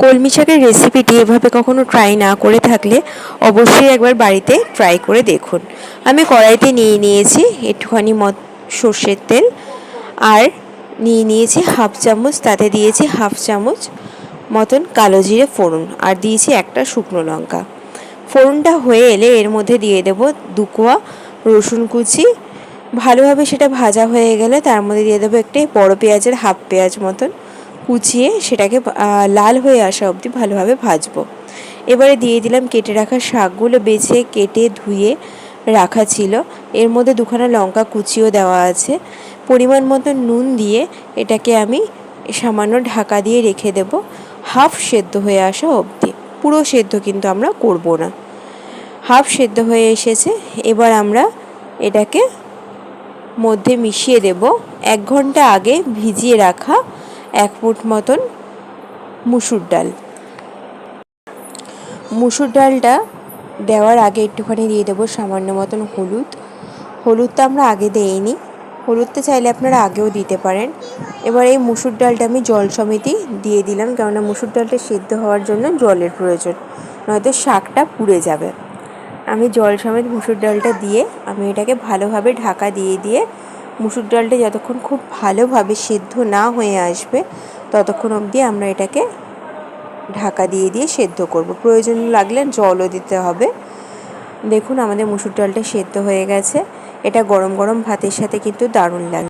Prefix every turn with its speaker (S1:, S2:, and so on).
S1: কলমি শাকের রেসিপিটি এভাবে কখনো ট্রাই না করে থাকলে অবশ্যই একবার বাড়িতে ট্রাই করে দেখুন। আমি কড়াইতে নিয়ে নিয়েছি একটুখানি মত সর্ষের তেল আর নিয়ে নিয়েছি হাফ চামচ, তাতে দিয়েছি হাফ চামচ মতন কালো জিরে ফোড়ন আর দিয়েছি একটা শুকনো লঙ্কা। ফোড়নটা হয়ে এলে এর মধ্যে দিয়ে দেব দুকোয়া রসুন কুচি। ভালোভাবে সেটা ভাজা হয়ে গেলে তার মধ্যে দিয়ে দেবো একটি বড় পেঁয়াজের হাফ পেঁয়াজ মতন কুচিয়ে সেটাকে লাল হয়ে আসা অবধি ভালোভাবে ভাজবো। এবারে দিয়ে দিলাম কেটে রাখা শাকগুলো বেছে কেটে ধুয়ে রাখা ছিল। এর মধ্যে দুখানা লঙ্কা কুচিও দেওয়া আছে। পরিমাণ মতো নুন দিয়ে এটাকে আমি সামান্য ঢাকা দিয়ে রেখে দেব। হাফ সেদ্ধ হয়ে আসা অবধি। পুরো সেদ্ধ কিন্তু আমরা করব না। হাফ সেদ্ধ হয়ে এসেছে। এবার আমরা এটাকে মধ্যে মিশিয়ে দেব। এক ঘণ্টা আগে ভিজিয়ে রাখা এক ফুট মতন মুসুর ডাল। মুসুর ডালটা দেওয়ার আগে একটুখানি দিয়ে দেবো সামান্য মতন হলুদ। হলুদটা আমরা আগে দেইনি। হলুদটা চাইলে আপনারা আগেও দিতে পারেন। এবার এই মুসুর ডালটা আমি জল সমেতই দিয়ে দিলাম, কেননা মুসুর ডালটা সেদ্ধ হওয়ার জন্য জলের প্রয়োজন, নয়তো শাকটা পুড়ে যাবে। আমি জল সমেত মুসুর ডালটা দিয়ে আমি এটাকে ভালোভাবে ঢাকা দিয়ে দিয়ে মুসুর ডালটা যতক্ষণ খুব ভালোভাবে সেদ্ধ না হয়ে আসবে, ততক্ষণ অবধি আমরা এটাকে ঢাকা দিয়ে দিয়ে সেদ্ধ করব। প্রয়োজন লাগলে জলও দিতে হবে। দেখুন আমাদের মুসুর ডালটা সেদ্ধ হয়ে গেছে। এটা গরম গরম ভাতের সাথে কিন্তু দারুণ লাগে।